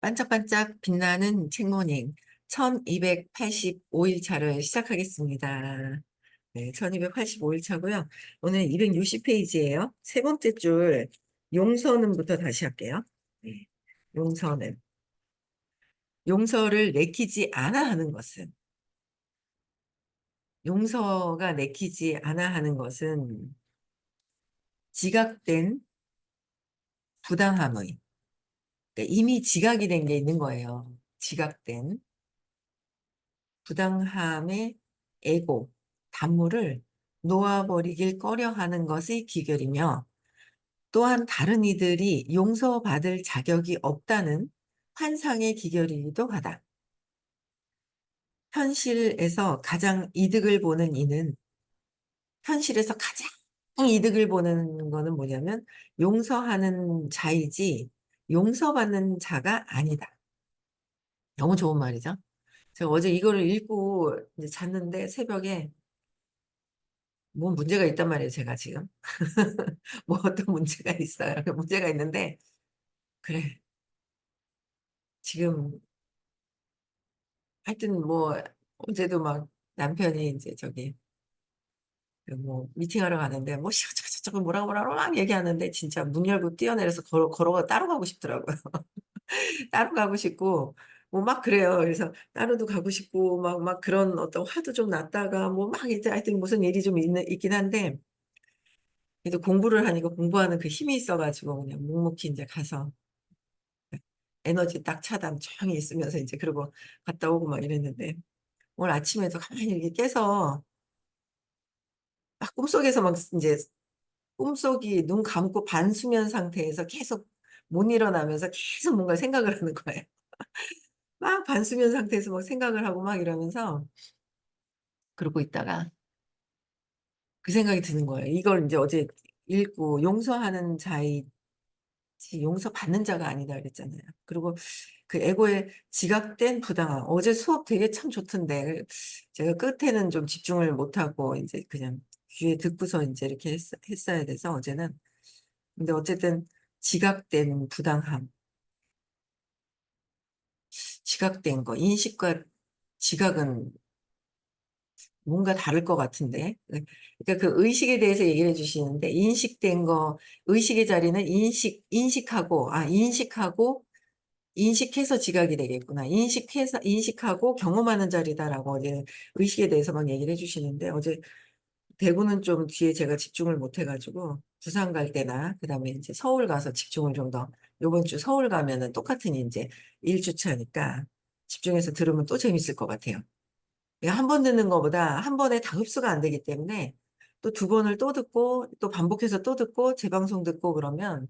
반짝반짝 빛나는 책모닝 1285일 차를 시작하겠습니다. 네, 1285일 차고요. 오늘 260페이지예요. 세 번째 줄 용서는부터 다시 할게요. 네, 용서는 용서를 내키지 않아 하는 것은 용서가 내키지 않아 하는 것은 지각된 부당함의 그러니까 이미 지각이 된 게 있는 거예요. 지각된 부당함의 에고, 단물을 놓아버리길 꺼려하는 것이 기결이며 또한 다른 이들이 용서받을 자격이 없다는 환상의 기결이기도 하다. 현실에서 가장 이득을 보는 이는 현실에서 가장 이득을 보는 거는 뭐냐면 용서하는 자이지 용서받는 자가 아니다. 너무 좋은 말이죠. 제가 어제 이거를 읽고 이제 잤는데 새벽에 뭐 문제가 있단 말이에요, 제가 지금. 뭐 어떤 문제가 있어요. 문제가 있는데, 그래. 지금, 하여튼 뭐, 어제도 막 남편이 이제 저기, 그 뭐, 미팅하러 가는데, 뭐, 저저저 뭐라고 뭐라고 막 얘기하는데, 진짜 문 열고 뛰어내려서 걸어, 걸어가 따로 가고 싶더라고요. 따로 가고 싶고, 뭐 막 그래요. 그래서 따로도 가고 싶고, 막, 막 그런 어떤 화도 좀 났다가, 뭐 막 이제 하여튼 무슨 일이 좀 있는, 있긴 한데, 그래도 공부를 하니까 공부하는 그 힘이 있어가지고, 그냥 묵묵히 이제 가서, 에너지 딱 차단 조용히 있으면서 이제 그러고 갔다 오고 막 이랬는데, 오늘 아침에도 가만히 이렇게 깨서, 막 꿈속에서 막 이제, 꿈속이 눈 감고 반수면 상태에서 계속 못 일어나면서 계속 뭔가 생각을 하는 거예요. 막 반수면 상태에서 막 생각을 하고 막 이러면서 그러고 있다가 그 생각이 드는 거예요. 이걸 이제 어제 읽고 용서하는 자이지 용서 받는 자가 아니다 그랬잖아요. 그리고 그 에고의 지각된 부당함. 어제 수업 되게 참 좋던데 제가 끝에는 좀 집중을 못하고 이제 그냥 귀에 듣고서 이제 이렇게 했, 했어야 돼서 어제는 근데 어쨌든 지각된 부당함. 지각된 거, 인식과 지각은 뭔가 다를 것 같은데. 그러니까 그 의식에 대해서 얘기를 해주시는데, 인식된 거, 의식의 자리는 인식, 인식하고, 아, 인식하고, 인식해서 지각이 되겠구나. 인식해서, 인식하고 경험하는 자리다라고 어제 의식에 대해서 막 얘기를 해주시는데, 어제 대구는 좀 뒤에 제가 집중을 못 해가지고, 부산 갈 때나, 그 다음에 이제 서울 가서 집중을 좀 더, 요번 주 서울 가면은 똑같은 이제 1주차니까 집중해서 들으면 또 재밌을 것 같아요. 한 번 듣는 것보다 한 번에 다 흡수가 안 되기 때문에 또 두 번을 또 듣고 또 반복해서 또 듣고 재방송 듣고 그러면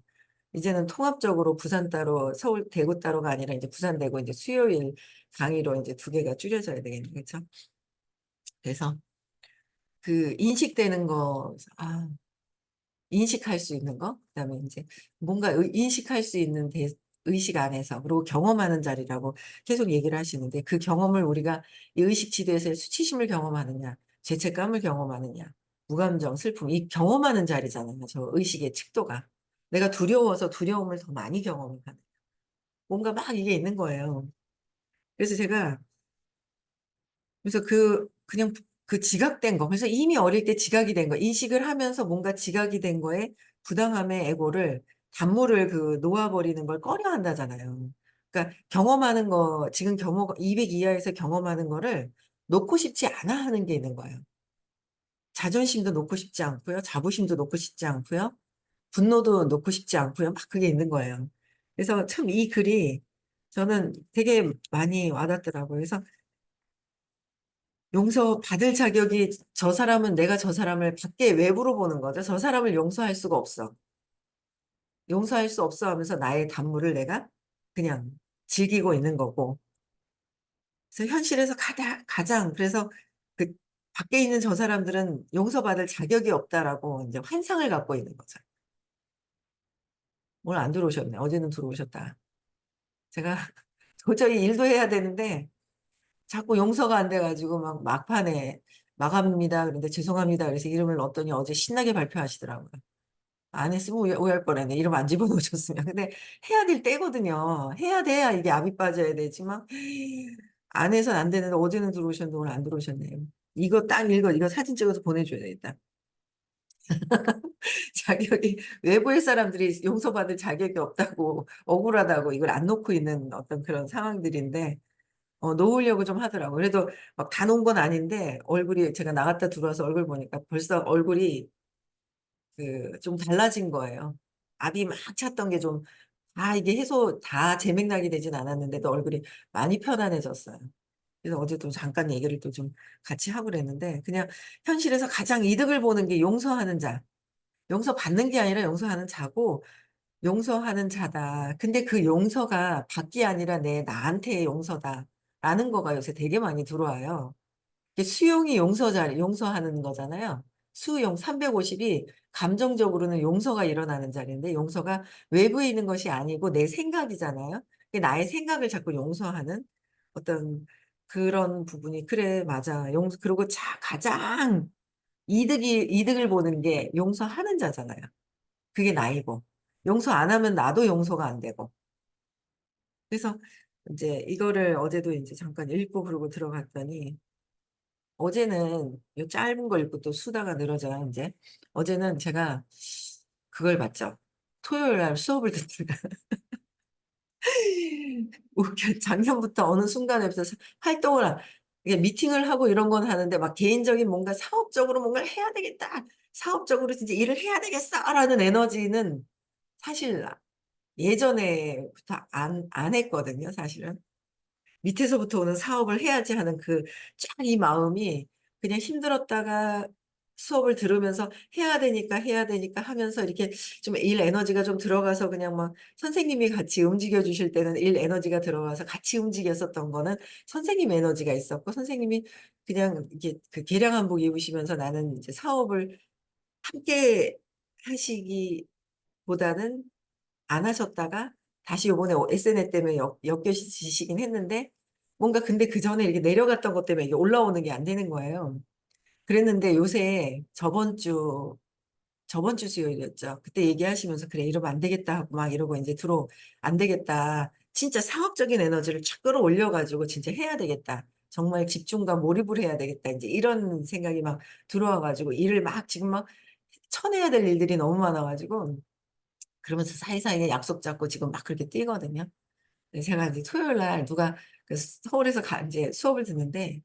이제는 통합적으로 부산 따로 서울 대구 따로가 아니라 이제 부산 대구 이제 수요일 강의로 이제 두 개가 줄여져야 되겠네요. 그렇죠? 그래서 그 인식되는 거, 아, 인식할 수 있는 거, 그다음에 이제 뭔가 의- 인식할 수 있는 대, 의식 안에서 그리고 경험하는 자리라고 계속 얘기를 하시는데 그 경험을 우리가 이 의식 지도에서의 수치심을 경험하느냐, 죄책감을 경험하느냐, 무감정, 슬픔 이 경험하는 자리잖아요. 저 의식의 척도가 내가 두려워서 두려움을 더 많이 경험을 하는 뭔가 막 이게 있는 거예요. 그래서 제가 그래서 그 그냥 그 지각된 거 그래서 이미 어릴 때 지각이 된 거 인식을 하면서 뭔가 지각이 된 거에 부당함의 에고를 단물을 그 놓아버리는 걸 꺼려 한다잖아요. 그러니까 경험하는 거 지금 경험 200 이하에서 경험하는 거를 놓고 싶지 않아 하는 게 있는 거예요. 자존심도 놓고 싶지 않고요. 자부심도 놓고 싶지 않고요. 분노도 놓고 싶지 않고요. 막 그게 있는 거예요. 그래서 참 이 글이 저는 되게 많이 와닿더라고요. 그래서 용서 받을 자격이 저 사람은 내가 저 사람을 밖에 외부로 보는 거죠. 저 사람을 용서할 수가 없어. 용서할 수 없어 하면서 나의 단물을 내가 그냥 즐기고 있는 거고. 그래서 현실에서 가장, 가장, 그래서 그 밖에 있는 저 사람들은 용서받을 자격이 없다라고 이제 환상을 갖고 있는 거죠. 오늘 안 들어오셨네. 어제는 들어오셨다. 제가 도저히 일도 해야 되는데 자꾸 용서가 안 돼가지고 막 막판에 마감입니다. 그런데 죄송합니다. 그래서 이름을 넣었더니 어제 신나게 발표하시더라고요. 안 했으면 오해, 오해할 뻔했네. 이름 안 집어넣어줬으면. 근데 해야 될 때거든요. 해야 돼야 이게 압이 빠져야 되지만 안 해선 안 되는데 어제는 들어오셨는데 오늘 안 들어오셨네요. 이거 딱 읽어. 이거 사진 찍어서 보내줘야 되겠다. 자격이 외부의 사람들이 용서받을 자격이 없다고 억울하다고 이걸 안 놓고 있는 어떤 그런 상황들인데 어, 놓으려고 좀 하더라고. 그래도 막 다 놓은 건 아닌데 얼굴이 제가 나갔다 들어와서 얼굴 보니까 벌써 얼굴이 그 좀 달라진 거예요. 압이 막 찼던 게좀다 이게 해소 다 재맥락이 되진 않았는데도 얼굴이 많이 편안해졌어요. 그래서 어제도 잠깐 얘기를 또 좀 같이 하고 그랬는데 그냥 현실에서 가장 이득을 보는 게 용서하는 자. 용서받는 게 아니라 용서하는 자고 용서하는 자다. 근데 그 용서가 밖이 아니라 내 나한테의 용서다 라는 거가 요새 되게 많이 들어와요. 수용이 용서자 용서하는 거잖아요. 수용 350이 감정적으로는 용서가 일어나는 자리인데 용서가 외부에 있는 것이 아니고 내 생각이잖아요. 나의 생각을 자꾸 용서하는 어떤 그런 부분이 그래 맞아. 용서 그리고 자 가장 이득이 이득을 보는 게 용서하는 자잖아요. 그게 나이고. 용서 안 하면 나도 용서가 안 되고. 그래서 인제 이거를 어제도 인제 잠깐 읽고 그러고 들어갔더니 어제는 요 짧은 거 읽고 또 수다가 늘어져요 인제. 어제는 제가 그걸 봤죠. 토요일 날 수업을 듣다가 웃겨 작년부터 어느 순간에부터 사 활동을 하 이게 미팅을 하고 이런 건 하는데 막 개인적인 뭔가 '사업적으로 뭔가를 해야 되겠다. 사업적으로 진짜 일을 해야 되겠어.'라는 에너지는 사실 예전에부터 안 안 했거든요 사실은. 밑에서부터 오는 '사업을 해야지.' 하는 그 쫙 이 마음이 그냥 힘들었다가 수업을 들으면서 해야 되니까, 해야 되니까 하면서 이렇게 좀 일 에너지가 좀 들어가서 그냥 막 선생님이 같이 움직여 주실 때는 일 에너지가 들어가서 같이 움직였었던 거는 선생님 에너지가 있었고 선생님이 그냥 이렇게 그 개량 한복 입으시면서 나는 이제 사업을 함께 하시기보다는 안 하셨다가 다시 요번에 어 SNS 때문에 엮 엮여지시긴 했는데 뭔가 근데 그 전에 이렇게 내려갔던 것 때문에 이게 올라오는 게 안 되는 거예요. 그랬는데 요새 저번 주 저번 주 수요일이었죠. 그때 얘기하시면서 "그래 이러면 안 되겠다." 하고 막 이러고 인제 들어 "안 되겠다. 진짜 사업적인 에너지를 착 끌어올려 가지고 진짜 해야 되겠다. 정말 집중과 몰입을 해야 되겠다." 인제 이런 생각이 막 들어와 가지고 일을 막 지금 막 쳐내야 될 일들이 너무 많아 가지고 그러면서 사이사이에 약속 잡고 지금 막 그렇게 뛰거든요. 네 제가 이제 토요일 날 누가 그 서울에서 가 인제 수업을 듣는데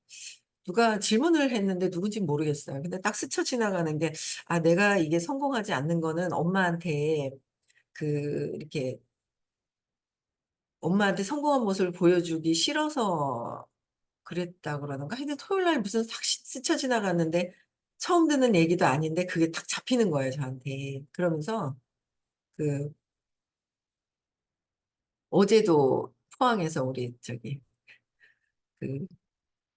누가 질문을 했는데 누군진 모르겠어요. 근데 딱 스쳐 지나가는 게 '아 내가 이게 성공하지 않는 거는 엄마한테 그 이렇게' '엄마한테 성공한 모습을 보여주기 싫어서 그랬다.' 그러는가 하여튼 토요일 날 무슨 싹 시 스쳐 지나갔는데 처음 듣는 얘기도 아닌데 그게 딱 잡히는 거예요 저한테. 그러면서 그 어제도 포항에서 우리 저기 그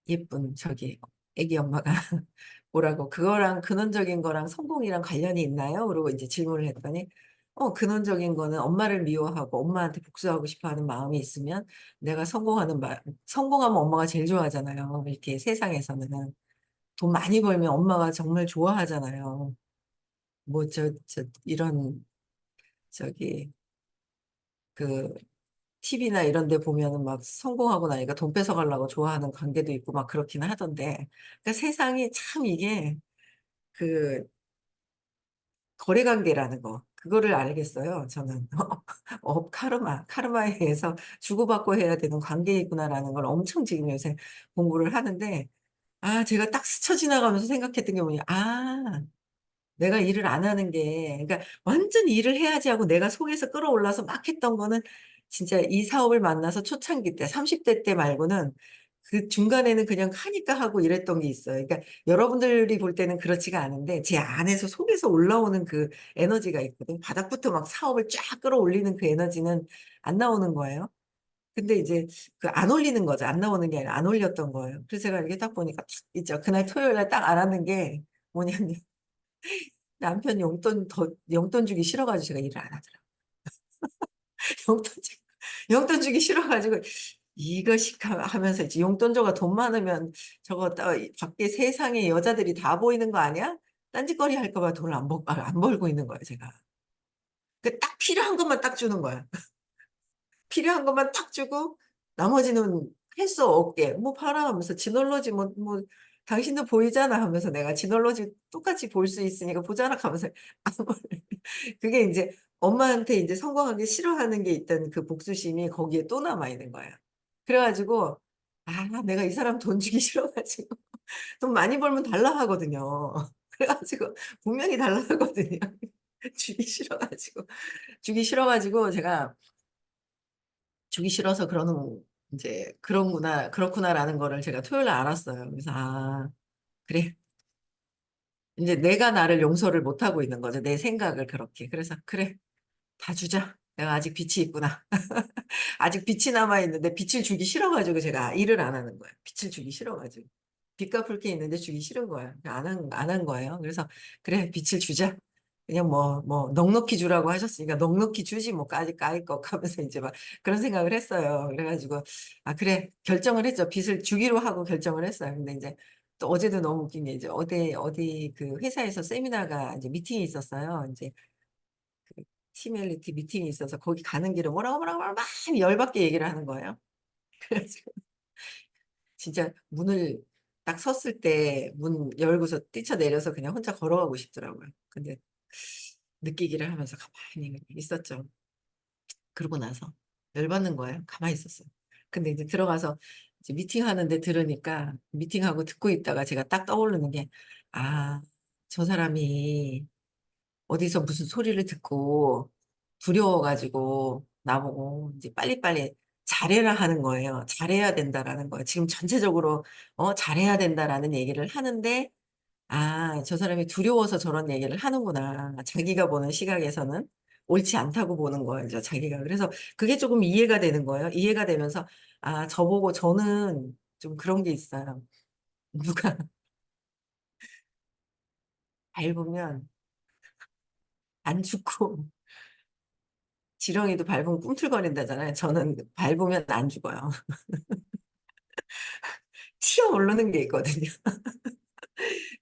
예쁜 저기 애기 엄마가 뭐라고 "그거랑 근원적인 거랑 성공이랑 관련이 있나요?" 그러고 인제 질문을 했더니 어 "근원적인 거는 엄마를 미워하고 엄마한테 복수하고 싶어 하는 마음이 있으면 내가 성공하는 마 성공하면 엄마가 제일 좋아하잖아요 이렇게 세상에서는. 돈 많이 벌면 엄마가 정말 좋아하잖아요. 뭐 저 저 이런 저기 그 TV나 이런 데 보면은 막 성공하고 나니까 돈 뺏어가려고 좋아하는 관계도 있고 막 그렇기는 하던데 그러니까 세상이 참 이게 그 거래 관계라는 거 그거를 알겠어요 저는. 어 '카르마, 카르마에 의해서 주고받고 해야 되는 관계이구나.'라는 걸 엄청 지금 요새 공부를 하는데 아 제가 딱 스쳐 지나가면서 생각했던 게 뭐냐 '아 내가 일을 안 하는 게 그러니까 완전 일을 해야지 하고 내가 속에서 끌어올라서 막 했던 거는 진짜 이 사업을 만나서 초창기 때 30대 때 말고는 그 중간에는 그냥 하니까 하고 이랬던 게 있어요. 그러니까 여러분들이 볼 때는 그렇지가 않은데 제 안에서 속에서 올라오는 그 에너지가 있거든요. 바닥부터 막 사업을 쫙 끌어올리는 그 에너지는 안 나오는 거예요. 근데 이제 그 안 올리는 거죠. 안 나오는 게 아니라 안 올렸던 거예요. 그래서 제가 이렇게 딱 보니까 탁 있죠. 그날 토요일 날딱 알았는 게 뭐냐면 남편이 용돈 더 용돈 주기 싫어 가지고 제가 일을 안 하더라고요. 용돈 주기 싫어 가지고 이것이 가 하면서 이제 "용돈 줘가 돈 많으면 저거 밖에 세상에 여자들이 다 보이는 거 아니야?" 딴짓거리 할까 봐 돈을 안벌아안 벌고 있는 거예요 제가. 그 딱 필요한 것만 딱 주는 거야. 필요한 것만 딱 주고 나머지는 할 수 없게 "뭐 봐라." 하면서 "지놀러지 뭐 뭐 당신도 보이잖아." 하면서 내가 지놀러지 똑같이 볼 수 있으니까 "보잖아." 하면서 그게 인제 엄마한테 인제 성공하기 싫어하는 게 있던 그 복수심이 거기에 또 남아 있는 거예요. 그래 가지고 아 내가 이 사람 돈 주기 싫어 가지고 돈 많이 벌면 달라 하거든요. 그래 가지고 분명히 달라 하거든요. 주기 싫어 가지고. 주기 싫어 가지고 제가 주기 싫어서 그러는 인제 '그런구나. 그렇구나.'라는 거를 제가 토요일 날 알았어요. 그래서 '아 그래.' 인제 내가 나를 용서를 못 하고 있는 거죠, 내 생각을 그렇게. 그래서 '그래. 다 주자. 내가 아직 빛이 있구나.' 아직 빛이 남아 있는데 빛을 주기 싫어 가지고 제가 일을 안 하는 거예요. 빛을 주기 싫어 가지고. 빛 갚을 게 있는데 주기 싫은 거예요. 안한 안 한 거예요. 그래서 '그래 빛을 주자. 그냥 뭐 뭐 넉넉히 주라고 하셨으니까 넉넉히 주지 뭐 까짓 까짓것.' 하면서 인제 막 그런 생각을 했어요. 그래 가지고 '아 그래.' 결정을 했죠. 빛을 주기로 하고 결정을 했어요. 근데 인제 또 어제도 너무 웃긴 게 이제 어디 어디 그 회사에서 세미나가 인제 미팅이 있었어요. 인제 그 티멜리티 미팅이 있어서 거기 가는 길에 뭐라고, 뭐라고, 뭐라고 막 열받게 얘기를 하는 거예요. 그래 가지고 진짜 문을 딱 섰을 때 문 열고서 뛰쳐내려서 그냥 혼자 걸어가고 싶더라고요. 근데 느끼기를 하면서 가만히 있었죠. 그러고 나서 열받는 거예요. 가만히 있었어요. 근데 이제 들어가서 이제 미팅하는데 들으니까 미팅하고 듣고 있다가 제가 딱 떠오르는 게 '아 저 사람이 어디서 무슨 소리를 듣고 두려워 가지고 나보고 인제 빨리빨리 잘해라 하는 거예요. 잘해야 된다라는 거예요. 지금 전체적으로 어 잘해야 된다라는 얘기를 하는데 ' 아 저 사람이 두려워서 저런 얘기를 하는구나.' 자기가 보는 시각에서는 옳지 않다고 보는 거죠, 자기가. 그래서 그게 쪼금 이해가 되는 거예요. 이해가 되면서 아 저보고 저는 좀 그런 게 있어요. 누가 밟으면 안 죽고 지렁이도 밟으면 꿈틀거린다잖아요. 저는 밟으면 안 죽어요. 튀어 오르는 게 있거든요.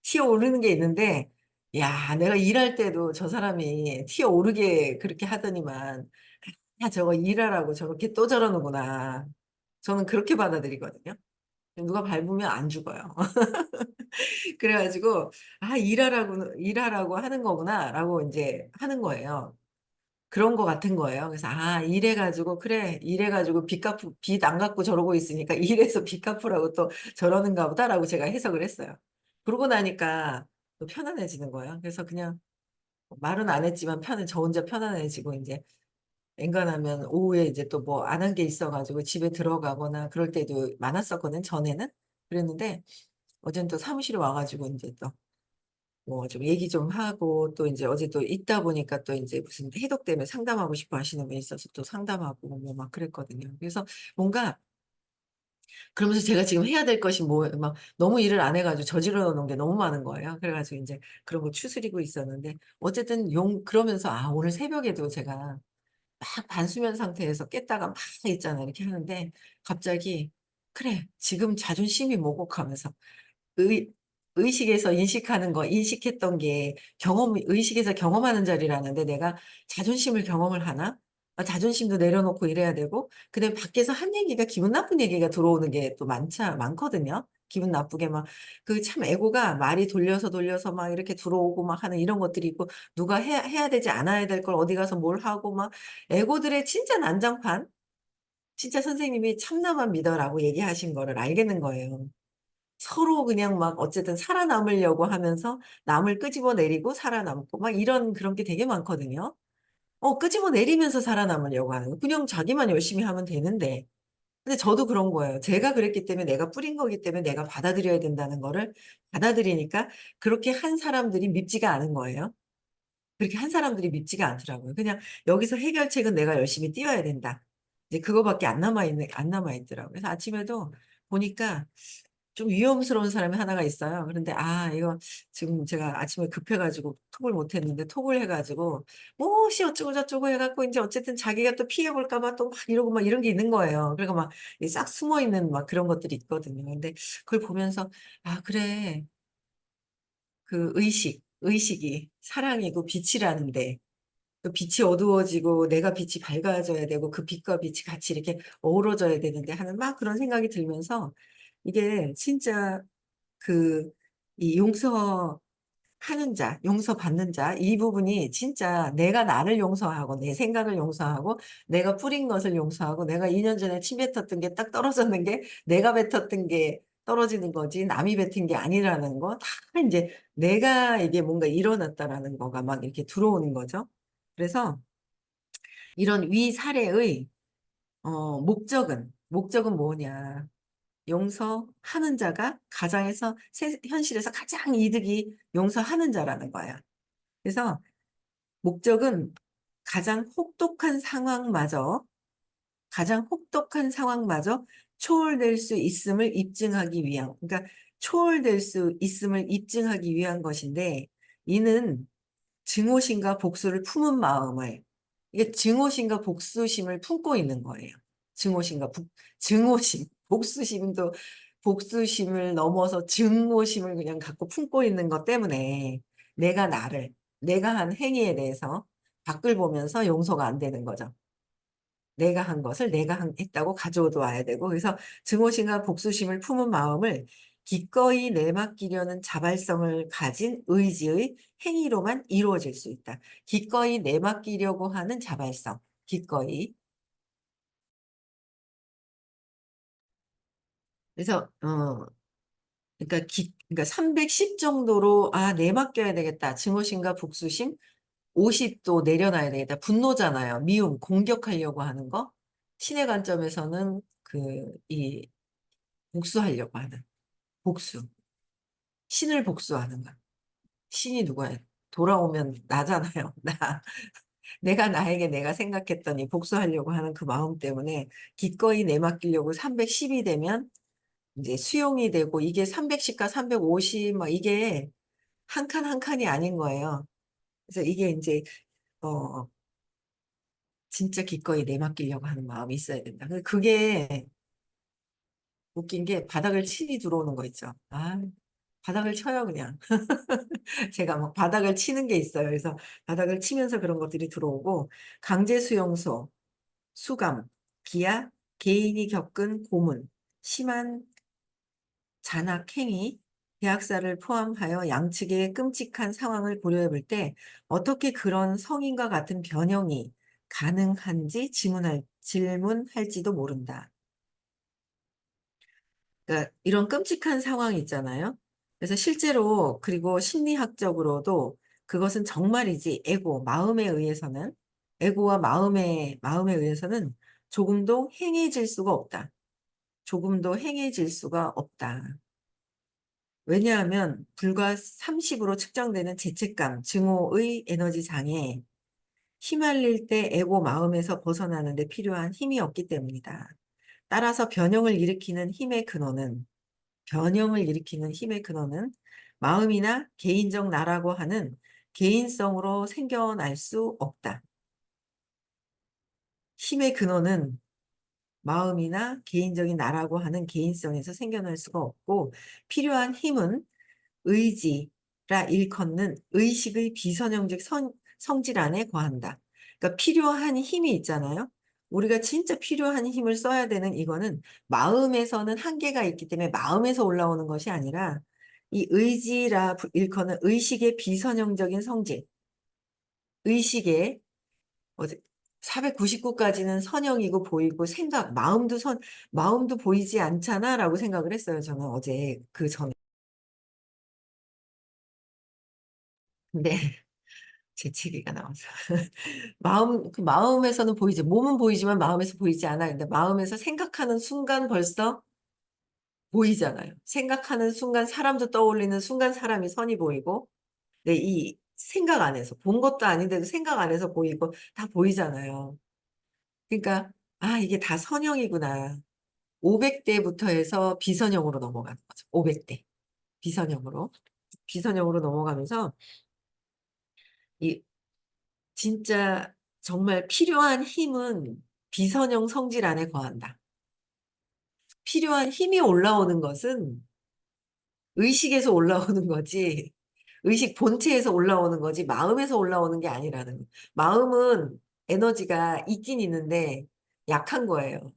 튀어 오르는 게 있는데 야 내가 일할 때도 저 사람이 튀어 오르게 그렇게 하더니만 '아 저거 일하라고 저렇게 또 저러는구나.' 저는 그렇게 받아들이거든요. 누가 밟으면 안 죽어요. 그래 가지고 '아 일하라고는 일하라고 하는 거구나.'라고 인제 하는 거예요. 그런 것 같은 거예요. 그래서 '아 이래 가지고 그래. 이래 가지고 빚 갚으 빚안 갚고 저러고 있으니까 이래서 빚 갚으라고 또 저러는가 보다.'라고 제가 해석을 했어요. 그러고 나니까 또 편안해지는 거예요. 그래서 그냥 말은 안 했지만 편해 저 혼자 편안해지고 인제 엔간하면 오후에 이제 또 뭐 안 한 게 있어 가지고 집에 들어가거나 그럴 때도 많았었거든 전에는. 그랬는데 어제는 또 사무실에 와 가지고 인제 또 뭐 좀 얘기 좀 하고 또 인제 어제 또 있다 보니까 또 인제 무슨 해독 때문에 상담하고 싶어 하시는 분이 있어서 또 상담하고 뭐 막 그랬거든요. 그래서 뭔가 그러면서 제가 지금 해야 될 것이 뭐 막 너무 일을 안 해 가지고 저질러 놓은 게 너무 많은 거예요. 그래 가지고 인제 그런 거 추스리고 있었는데 어쨌든 용 그러면서 아 오늘 새벽에도 제가 막 반수면 상태에서 깼다가 막 있잖아요. 이렇게 하는데 갑자기 '그래 지금 자존심이 뭐고.' 하면서 의 의식에서 인식하는 거 인식했던 게 경험 의식에서 경험하는 자리라는데 내가 자존심을 경험을 하나? 아 자존심도 내려놓고 이래야 되고 그다음에 밖에서 한 얘기가 기분 나쁜 얘기가 들어오는 게 또 많자 많거든요. 기분 나쁘게 막 그참 에고가 말이 돌려서 돌려서 막 이렇게 들어오고 막 하는 이런 것들이 있고 누가 해야 해야 되지 않아야 될 걸 어디 가서 뭘 하고 막 에고들의 진짜 난장판 진짜 선생님이 "참나만 믿어."라고 얘기하신 거를 알겠는 거예요. 서로 그냥 막 어쨌든 살아남으려고 하면서 남을 끄집어 내리고 살아남고 막 이런 그런 게 되게 많거든요. 어 끄집어 내리면서 살아남으려고 하는 거. 그냥 자기만 열심히 하면 되는데. 근데 저도 그런 거예요. 제가 그랬기 때문에 내가 뿌린 거기 때문에 내가 받아들여야 된다는 거를 받아들이니까 그렇게 한 사람들이 밉지가 않은 거예요. 그렇게 한 사람들이 밉지가 않더라고요. 그냥 '여기서 해결책은 내가 열심히 띄워야 된다.' 이제 그거밖에 안 남아 있는 안 남아 있더라고요. 그래서 아침에도 보니까 좀 위험스러운 사람이 하나가 있어요. 그런데 아 이거 지금 제가 아침에 급해 가지고 톡을 못 했는데 톡을 해 가지고 뭐시 어쩌고 저쩌고 해 갖고 인제 어쨌든 자기가 또 피해 볼까 봐 또 막 이러고 막 이런 게 있는 거예요. 그리고 막이싹 숨어 있는 막 그런 것들이 있거든요. 근데 그걸 보면서 '아 그래. 그 의식, 의식이 사랑이고 빛이라는데' 그 빛이 어두워지고 내가 빛이 밝아져야 되고 그 빛과 빛이 같이 이렇게 어우러져야 되는데 하는 막 그런 생각이 들면서 이게 진짜 그 이 용서 하는 자, 용서받는 자, 이 부분이 진짜 내가 나를 용서하고 내 생각을 용서하고 내가 뿌린 것을 용서하고 내가 2년 전에 침 뱉었던 게 딱 떨어졌는 게 내가 뱉었던 게 떨어지는 거지 남이 뱉은 게 아니라는 거 다 이제 내가 이게 뭔가 일어났다라는 거가 막 이렇게 들어오는 거죠. 그래서 이런 위 사례의 어, 목적은 목적은 뭐냐? 용서하는 자가 가장에서 세- 현실에서 가장 이득이 용서하는 자라는 거야. 그래서 목적은 가장 혹독한 상황마저 가장 혹독한 상황마저 초월될 수 있음을 입증하기 위한 그러니까 초월될 수 있음을 입증하기 위한 것인데 이는 증오심과 복수를 품은 마음을 이게 증오심과 복수심을 품고 있는 거예요. 증오심과 복, 증오심, 복수심도 복수심을 넘어서 증오심을 그냥 갖고 품고 있는 것 때문에 내가 나를 내가 한 행위에 대해서 밖을 보면서 용서가 안 되는 거죠. 내가 한 것을 내가 한- 했다고 가져도 와야 되고 그래서 증오심과 복수심을 품은 마음을 기꺼이 내맡기려는 자발성을 가진 의지의 행위로만 이루어질 수 있다. 기꺼이 내맡기려고 하는 자발성, 기꺼이. 그래서 어 그러니까 기 그러니까 310 정도로 아 내 맡겨야 되겠다. 증오심과 복수심 50도 내려놔야 되겠다. 분노잖아요. 미움, 공격하려고 하는 거. 신의 관점에서는 그 이 복수하려고 하는 복수. 신을 복수하는 거. 신이 누구야? 돌아오면 나잖아요. 나. 내가 나에게 내가 생각했더니 복수하려고 하는 그 마음 때문에 기꺼이 내맡기려고 310이 되면 이제 수용이 되고 이게 310과 350막 이게 한 칸 한 칸이 아닌 거예요. 그래서 이게 이제 어 진짜 기꺼이 내맡기려고 하는 마음이 있어야 된다. 근데 그게 웃긴 게 바닥을 치니 들어오는 거 있죠. 아, 바닥을 쳐요, 그냥. 제가 막 바닥을 치는 게 있어요. 그래서 바닥을 치면서 그런 것들이 들어오고, 강제 수용소, 수감, 기아, 개인이 겪은 고문, 심한 잔악 행위, 계약사를 포함하여 양측의 끔찍한 상황을 고려해 볼 때 어떻게 그런 성인과 같은 변형이 가능한지 질문할, 질문할지도 모른다. 그러니까 이런 끔찍한 상황이 있잖아요. 그래서 실제로 그리고 심리학적으로도 그것은 정말이지 에고, 마음에 의해서는 에고와 마음에 마음에 의해서는 조금도 행해질 수가 없다. 조금도 행해질 수가 없다. 왜냐하면 불과 30으로 측정되는 죄책감, 증오의 에너지 장애, 휘말릴 때 에고 마음에서 벗어나는 데 필요한 힘이 없기 때문이다. 따라서 변형을 일으키는 힘의 근원은 변형을 일으키는 힘의 근원은 마음이나 개인적 나라고 하는 개인성으로 생겨날 수 없다. 힘의 근원은 마음이나 개인적인 나라고 하는 개인성에서 생겨날 수가 없고 필요한 힘은 의지라 일컫는 의식의 비선형적 성, 성질 안에 거한다. 그러니까 필요한 힘이 있잖아요. 우리가 진짜 필요한 힘을 써야 되는 이거는 마음에서는 한계가 있기 때문에 마음에서 올라오는 것이 아니라 이 의지라 일컫는 의식의 비선형적인 성질, 의식의 499까지는 선형이고 보이고 생각, 마음도 선, 마음도 보이지 않잖아 라고 생각을 했어요. 저는 어제 그 전에. 근데 재채기가 나와서 마음 그 마음에서는 보이지 몸은 보이지만 마음에서 보이지 않아. 근데 마음에서 생각하는 순간 벌써 보이잖아요. 생각하는 순간 사람도 떠올리는 순간 사람이 선이 보이고 네, 이 생각 안에서 본 것도 아닌데도 생각 안에서 보이고 다 보이잖아요. 그러니까 아 이게 다 선형이구나. 500대부터 해서 비선형으로 넘어가는 거죠. 500대 비선형으로 비선형으로 넘어가면서 이 진짜 정말 필요한 힘은 비선형 성질 안에 거한다. 필요한 힘이 올라오는 것은 의식에서 올라오는 거지 의식 본체에서 올라오는 거지 마음에서 올라오는 게 아니라는 거. 마음은 에너지가 있긴 있는데 약한 거예요.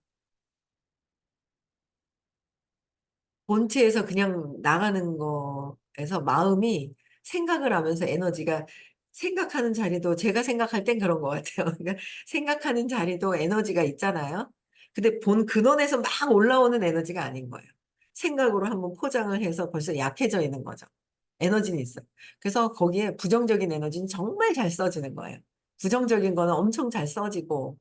본체에서 그냥 나가는 거에서 마음이 생각을 하면서 에너지가 생각하는 자리도 제가 생각할 땐 그런 것 같아요. 그러니까 생각하는 자리도 에너지가 있잖아요. 근데 본 근원에서 막 올라오는 에너지가 아닌 거예요. 생각으로 한번 포장을 해서 벌써 약해져 있는 거죠. 에너지는 있어요. 그래서 거기에 부정적인 에너지는 정말 잘 써지는 거예요. 부정적인 거는 엄청 잘 써지고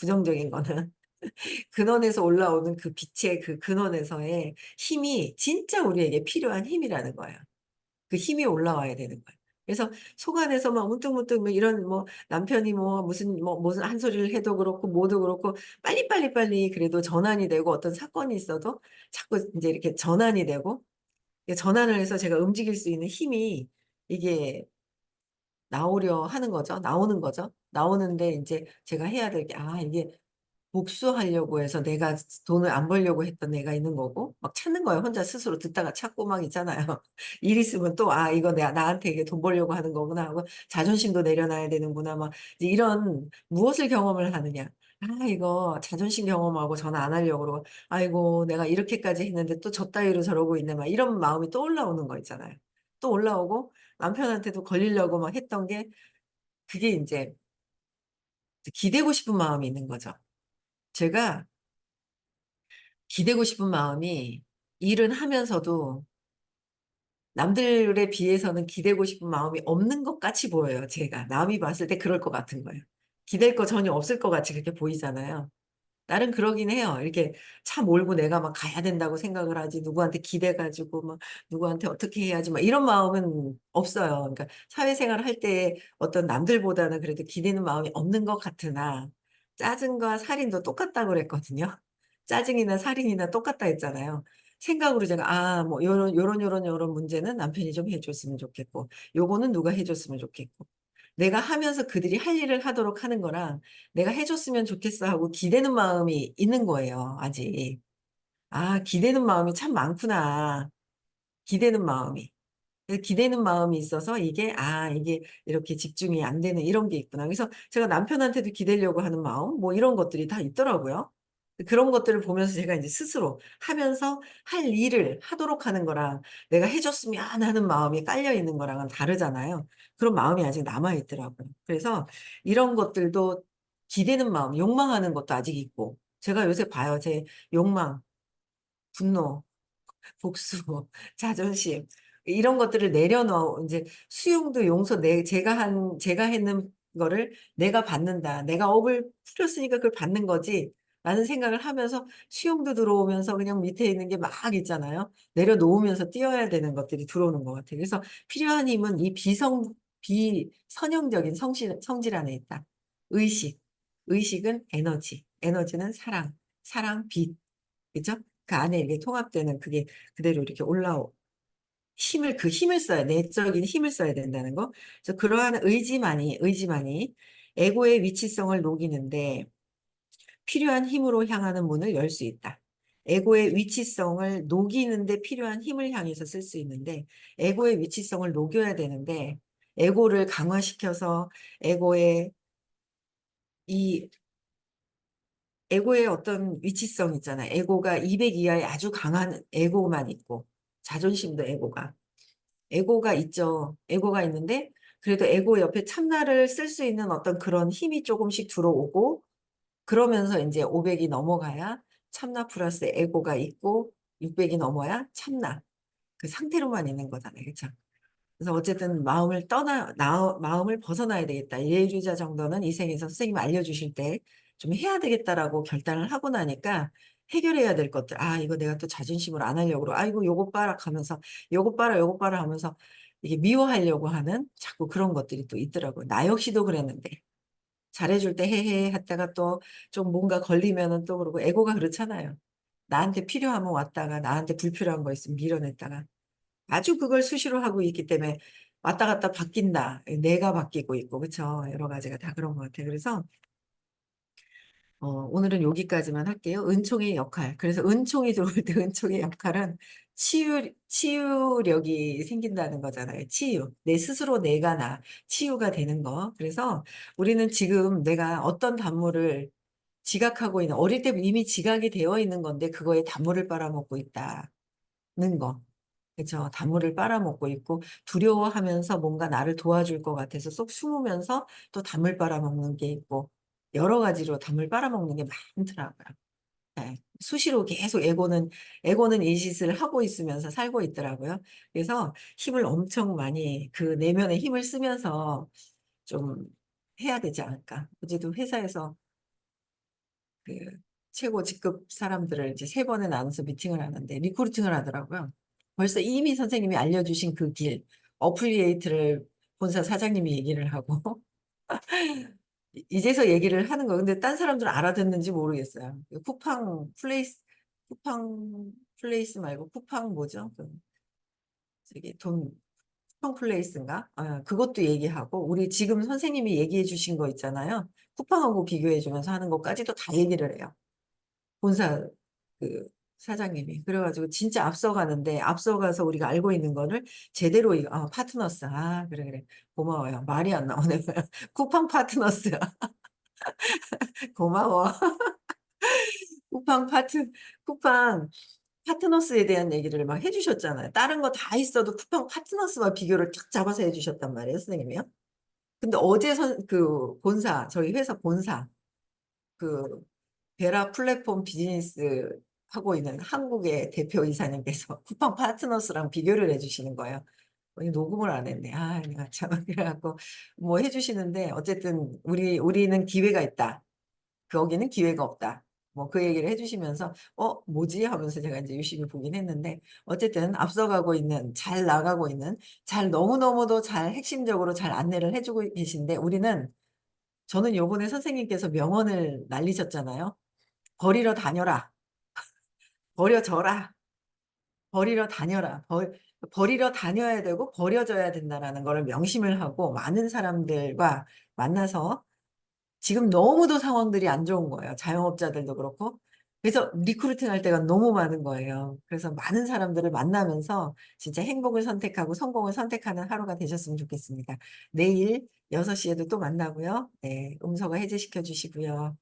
부정적인 거는 근원에서 올라오는 그 빛의 그 근원에서의 힘이 진짜 우리에게 필요한 힘이라는 거예요. 그 힘이 올라와야 되는 거예요. 그래서 속 안에서 막 문득문득 뭐 이런 뭐 남편이 뭐 무슨 뭐 무슨 한 소리를 해도 그렇고 뭐도 그렇고 빨리빨리 빨리 그래도 전환이 되고 어떤 사건이 있어도 자꾸 인제 이렇게 전환이 되고 이 전환을 해서 제가 움직일 수 있는 힘이 이게 나오려 하는 거죠. 나오는 거죠. 나오는데 인제 제가 해야 될 게 '아 이게 복수하려고 해서 내가 돈을 안 벌려고 했던 애가 있는 거고.' 막 찾는 거예요. 혼자 스스로 듣다가 찾고 막 있잖아요. 일 있으면 또 '아 이거 내가 나한테 이게 돈 벌려고 하는 거구나.' 하고 '자존심도 내려놔야 되는구나.' 막 이제 이런 무엇을 경험을 하느냐. ' 아 이거 자존심 경험하고 전화 안 하려고 그러고 아이고 내가 이렇게까지 했는데 또 저 따위로 저러고 있네.' 막 이런 마음이 또 올라오는 거 있잖아요. 또 올라오고 남편한테도 걸리려고 막 했던 게 그게 인제 기대고 싶은 마음이 있는 거죠. 제가 기대고 싶은 마음이 일은 하면서도 남들에 비해서는 기대고 싶은 마음이 없는 것 같이 보여요 제가. 남이 봤을 때 그럴 것 같은 거예요. 기댈 거 전혀 없을 것 같이 그렇게 보이잖아요. 나름 그러긴 해요. 이렇게 차 몰고 내가 막 가야 된다고 생각을 하지 누구한테 기대 가지고 막 누구한테 어떻게 해야지 막 이런 마음은 없어요. 그러니까 사회생활을 할때 어떤 남들보다는 그래도 기대는 마음이 없는 것 같으나 짜증과 살인도 똑같다고 그랬거든요. 짜증이나 살인이나 똑같다 했잖아요. 생각으로 제가 '아 뭐 요런 요런 요런 요런 문제는 남편이 좀 해 줬으면 좋겠고 요거는 누가 해 줬으면 좋겠고.' 내가 하면서 그들이 할 일을 하도록 하는 거랑 '내가 해 줬으면 좋겠어.' 하고 기대는 마음이 있는 거예요 아직. '아 기대는 마음이 참 많구나.' 기대는 마음이. 그 기대는 마음이 있어서 이게 '아 이게 이렇게 집중이 안 되는 이런 게 있구나.' 그래서 제가 남편한테도 기대려고 하는 마음 뭐 이런 것들이 다 있더라고요. 그런 것들을 보면서 제가 인제 스스로 하면서 할 일을 하도록 하는 거랑 내가 해 줬으면 하는 마음이 깔려 있는 거랑은 다르잖아요. 그런 마음이 아직 남아 있더라고요. 그래서 이런 것들도 기대는 마음, 욕망하는 것도 아직 있고 제가 요새 봐요. 제 욕망, 분노, 복수, 자존심 이런 것들을 내려놓 인제 수용도 용서 내 제가 한 제가 했는 거를 '내가 받는다. 내가 업을 풀었으니까 그걸 받는 거지.'라는 생각을 하면서 수용도 들어오면서 그냥 밑에 있는 게 막 있잖아요. 내려놓으면서 뛰어야 되는 것들이 들어오는 것 같아요. 그래서 필요한 힘은 이 비성 비선형적인 성실 성질 안에 있다. 의식, 의식은 에너지, 에너지는 사랑, 사랑 빛. 그죠? 그 안에 이게 통합되는 그게 그대로 이렇게 올라오 힘을 그 힘을 써야 내적인 힘을 써야 된다는 거. 그래서 그러한 의지만이 의지만이 에고의 위치성을 녹이는데 필요한 힘으로 향하는 문을 열 수 있다. 에고의 위치성을 녹이는 데 필요한 힘을 향해서 쓸 수 있는데 에고의 위치성을 녹여야 되는데 에고를 강화시켜서 에고의 이 에고의 어떤 위치성 있잖아요. 에고가 200 이하의 아주 강한 에고만 있고 자존심도 에고가. 에고가 있죠. 에고가 있는데 그래도 에고 옆에 참나를 쓸 수 있는 어떤 그런 힘이 쪼금씩 들어오고 그러면서 인제 500이 넘어가야 참나 플러스 에고가 있고 600이 넘어야 참나. 그 상태로만 있는 거잖아요. 그쵸? 그래서 어쨌든 '마음을 떠나 나 마음을 벗어나야 되겠다. 예의주자 정도는 이 생에서 선생님이 알려주실 때 좀 해야 되겠다.'라고 결단을 하고 나니까 해결해야 될 것들 '아 이거 내가 또 자존심을 안 하려고 아이고 요것 봐라.' 하면서 '요것 봐라, 요것 봐라.' 하면서 이게 미워하려고 하는 자꾸 그런 것들이 또 있더라고요. 나 역시도 그랬는데. 잘해 줄때 "헤헤." 했다가 또 좀 뭔가 걸리면은 또 그러고 에고가 그렇잖아요. 나한테 필요하면 왔다가 나한테 불필요한 거 있으면 밀어냈다가 아주 그걸 수시로 하고 있기 때문에 왔다 갔다 바뀐다. 예 내가 바뀌고 있고 그쵸. 여러 가지가 다 그런 것 같아요. 그래서 어, 오늘은 여기까지만 할게요. 은총의 역할. 그래서 은총이 들어올 때 은총의 역할은 치유, 치유력이 생긴다는 거잖아요. 치유. 내 스스로 내가 나, 치유가 되는 거. 그래서 우리는 지금 내가 어떤 단물을 지각하고 있는, 어릴 때 이미 지각이 되어 있는 건데, 그거에 단물을 빨아먹고 있다는 거. 그렇죠. 단물을 빨아먹고 있고, 두려워하면서 뭔가 나를 도와줄 것 같아서 쏙 숨으면서 또 단물 빨아먹는 게 있고, 여러 가지로 단물 빨아먹는 게 많더라고요. 네. 수시로 계속 에고는 에고는 이 짓을 하고 있으면서 살고 있더라고요. 그래서 힘을 엄청 많이 그 내면의 힘을 쓰면서 좀 해야 되지 않을까. 어제도 회사에서 그 최고 직급 사람들을 이제 세 번에 나눠서 미팅을 하는데 리크루팅을 하더라고요. 벌써 이미 선생님이 알려주신 그 길, 어플리에이트를 본사 사장님이 얘기를 하고 이- 이제서 얘기를 하는 거. 근데 딴 사람들은 알아듣는지 모르겠어요. 그 쿠팡 플레이스, 쿠팡 플레이스 말고 쿠팡 뭐죠? 그 저기 돈 쿠팡 플레이스인가? 아, 그것도 얘기하고 우리 지금 선생님이 얘기해 주신 거 있잖아요. 쿠팡하고 비교해 주면서 하는 것까지도 다 얘기를 해요. 본사 그 사장님이. 그래가지고 진짜 앞서가는데 앞서가서 우리가 알고 있는 거를 제대로 이- 아, 파트너스. 아 그래 그래. 고마워요. 말이 안 나오네. 쿠팡 파트너스. 고마워. 쿠팡 파트 쿠팡 파트너스에 대한 얘기를 막 해주셨잖아요. 다른 거 다 있어도 쿠팡 파트너스와 비교를 탁 잡아서 해주셨단 말이에요 선생님이요. 근데 어제 선, 그 본사 저희 회사 본사 그 베라 플랫폼 비즈니스 하고 있는 한국의 대표 이사님께서 쿠팡 파트너스랑 비교를 해주시는 거예요. 어, 녹음을 안 했네. 아, 내가 참 그래갖고 뭐 해주시는데 어쨌든 우리 우리는 기회가 있다. 거기는 기회가 없다. 뭐 그 얘기를 해주시면서 어 뭐지 하면서 제가 이제 유심히 보긴 했는데 어쨌든 앞서가고 있는 잘 나가고 있는 잘 너무너무도 잘 핵심적으로 잘 안내를 해주고 계신데 우리는 저는 요번에 선생님께서 명언을 날리셨잖아요. 버리러 다녀라. 버려져라. 버리러 다녀라. 버, 버리러 다녀야 되고 버려져야 된다라는 거를 명심을 하고 많은 사람들과 만나서 지금 너무도 상황들이 안 좋은 거예요. 자영업자들도 그렇고. 그래서 리크루팅 할 때가 너무 많은 거예요. 그래서 많은 사람들을 만나면서 진짜 행복을 선택하고 성공을 선택하는 하루가 되셨으면 좋겠습니다. 내일 6시에도 또 만나고요. 네, 음소거 해제시켜 주시고요.